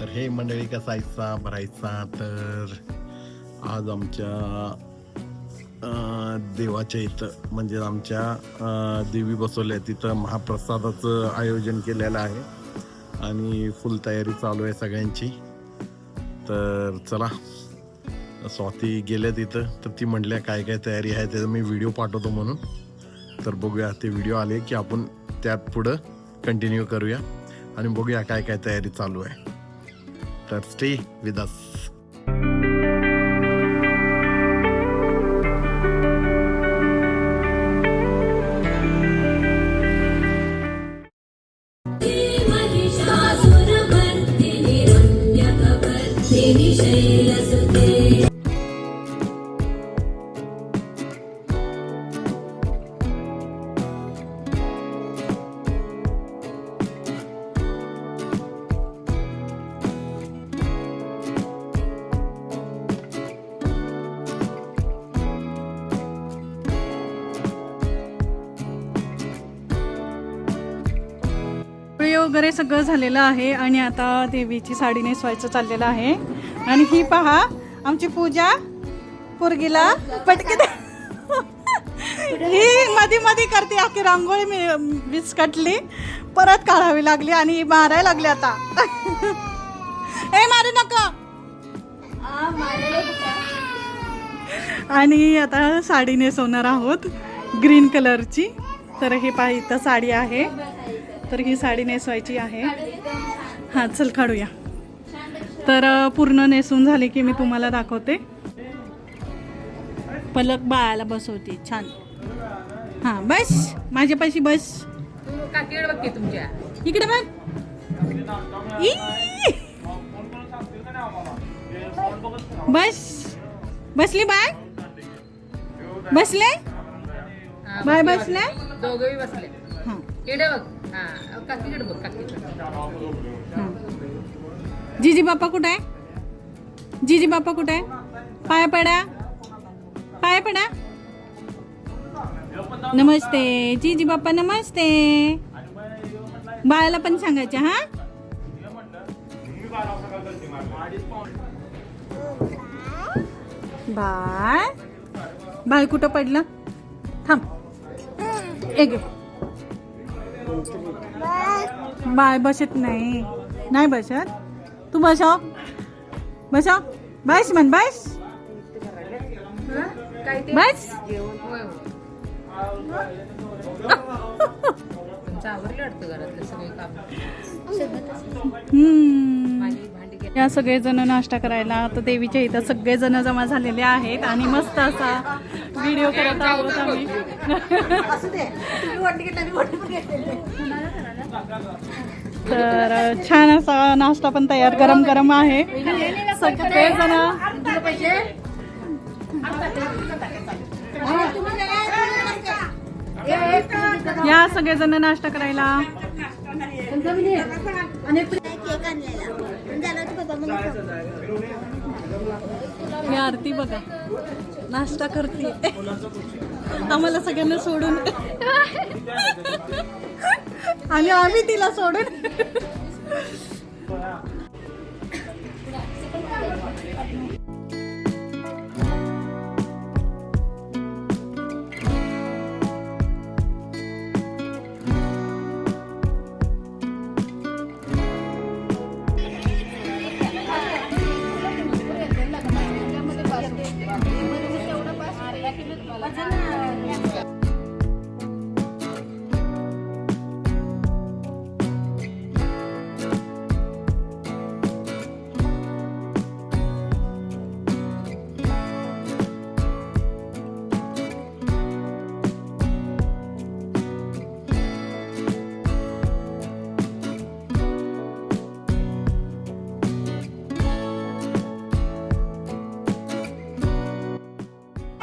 तर हे मंडळी कसायचा भरायचा तर आज आमच्या देवाच्या इथं म्हणजे आमच्या देवी बसवल्या तिथं महाप्रसादाचं आयोजन केलेलं आहे. आणि फुल तयारी चालू आहे सगळ्यांची. तर चला स्वाती गेल्या तिथं. तर ती म्हटल्या काय काय तयारी आहे? त्याचा मी व्हिडिओ पाठवतो म्हणून. तर बघूया ते व्हिडिओ आले की आपण त्यात पुढं कंटिन्यू करूया. आणि बघूया काय काय तयारी चालू आहे. तर स्टे विथ अस महिषासुरमर्दिनि पोळी वगैरे सगळं झालेलं आहे आणि आता देवीची साडी नेसवायचं चाललेलं आहे. आणि ही पहा आमची पूजा पोरगीला पटके ही मध्ये मध्ये करते अख्खी रांगोळी मी विस्कटली परत काढावी लागली आणि मारायला लागली आता. ए मारू नका. आणि आता साडी नेसवणार आहोत ग्रीन कलरची. तर हे पहा इथं साडी आहे. तर ही साडी नेसवायची आहे. हां चल काढूया. तर पूर्ण नेसून झाली की मी तुम्हाला दाखवते. पलक बाळाला बसवते छान. हां बस माझ्यापाशी बस. तुमच्या इकडे बघ! बस बसली बाय बसले? बाय बसले, बसले? बसले. इकडे बघ. हा काकीकडे बघ काकीकडे जीजी बाप्पा कुठे आहे? जीजी बाप्पा कुठे आहे? पाया पडा. पाया पडा. नमस्ते. जीजी बाप्पा नमस्ते. बाळाला पण सांगायचे हा? बाळ. बाळ कुठं पडलं? थांब. एक बाय बसत नाही. नाही बसत? तू बस बसव. बस म्हण बस. बस. सगळे या सगळेजण नाश्ता करायला तर देवीच्या इथं सगळेजण जमा झालेले आहेत आणि मस्त असा व्हिडिओ करत आहोत आम्ही. तर छान असा नाश्ता पण तयार गरम गरम आहे. सगळेजण या सगळेजण नाश्ता करायला. आरती बघा. नाश्ता करते. आम्हाला सगळ्यांना सोडून. आणि आम्ही तिला सोडून.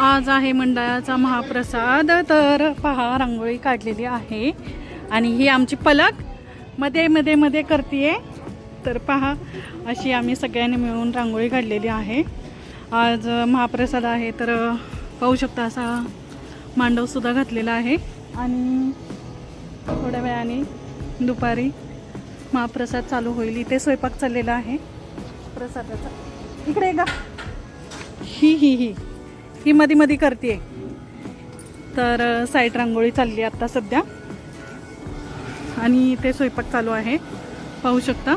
आज आहे मंडळाचा महाप्रसाद तर पहा रांगोळी काढलेली आहे. आणि ही आमची पलक. मध्ये मध्ये मध्ये करते तर पहा अशी आम्ही सगळ्यांनी मिळून रांगोळी काढलेली आहे. आज महाप्रसाद आहे तर पाहू शकता असा मांडवसुद्धा घातलेला आहे. आणि थोड्या वेळाने दुपारी महाप्रसाद चालू होईल. इथे स्वयंपाक चाललेला आहे. प्रसादाचा. इकडे का ही ही ही. ही मध्ये मध्ये करते तर साईड रांगोळी चालली आता सध्या. आणि इथे स्वयंपाक चालू आहे. पाहू शकता.